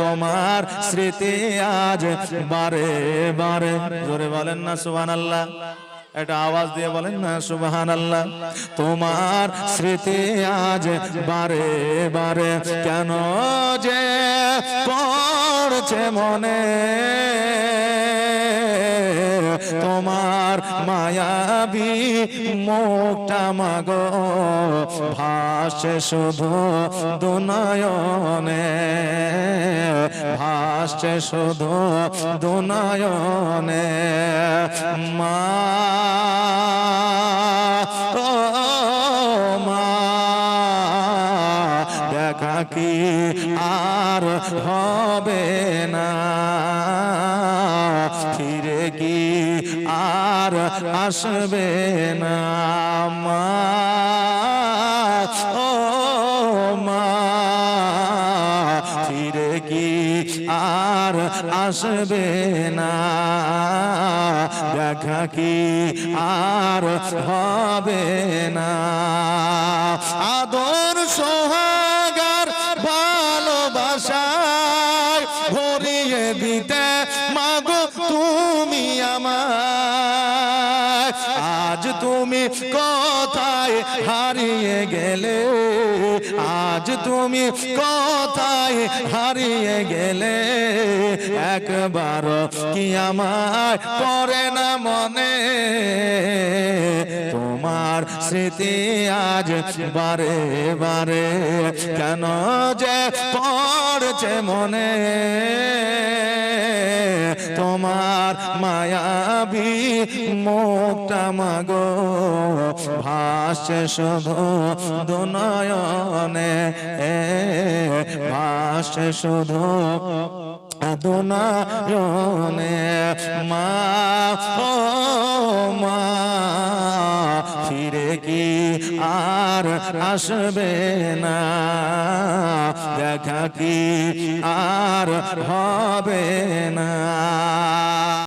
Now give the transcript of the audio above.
তোমার স্মৃতি আজ বারে বারে। জোরে বলেন না সুবান আল্লাহ এটা আওয়াজ দিয়ে বলেন না সুবাহান আল্লাহ তোমার স্মৃতি আজ বারে বারে। কেন যে পড়ছে মনে মায়াবী মুখটা মাগো, ভাসে শুধু দুনয়নে। ভাসছে শুধু দুনয়নে। মা, দেখা কি আর হবে না? আর আসবে না মা। ও মা। কি আর আসবে না? দেখা কি আর হবে না? আদর, সোহাগার, ভালোবাসায় ভরিয়ে দিতে মাগো তুমি আমার, আজ তুমি কোথায় হারিয়ে গেলে? আজ তুমি কোথায় হারিয়ে গেলে? একবার কি আমার পরে না মনে? তোমার স্মৃতি আজ বারে বারে, কেন যে পড়ছে মনে? তোমার মায়াবী মুখটা মাগো, ভাসছে শুধু দুনয়নে ভাসছে শুধু দুনয়নে। মা, ও মা আর আসবে না। দেখা কি আর হবে না।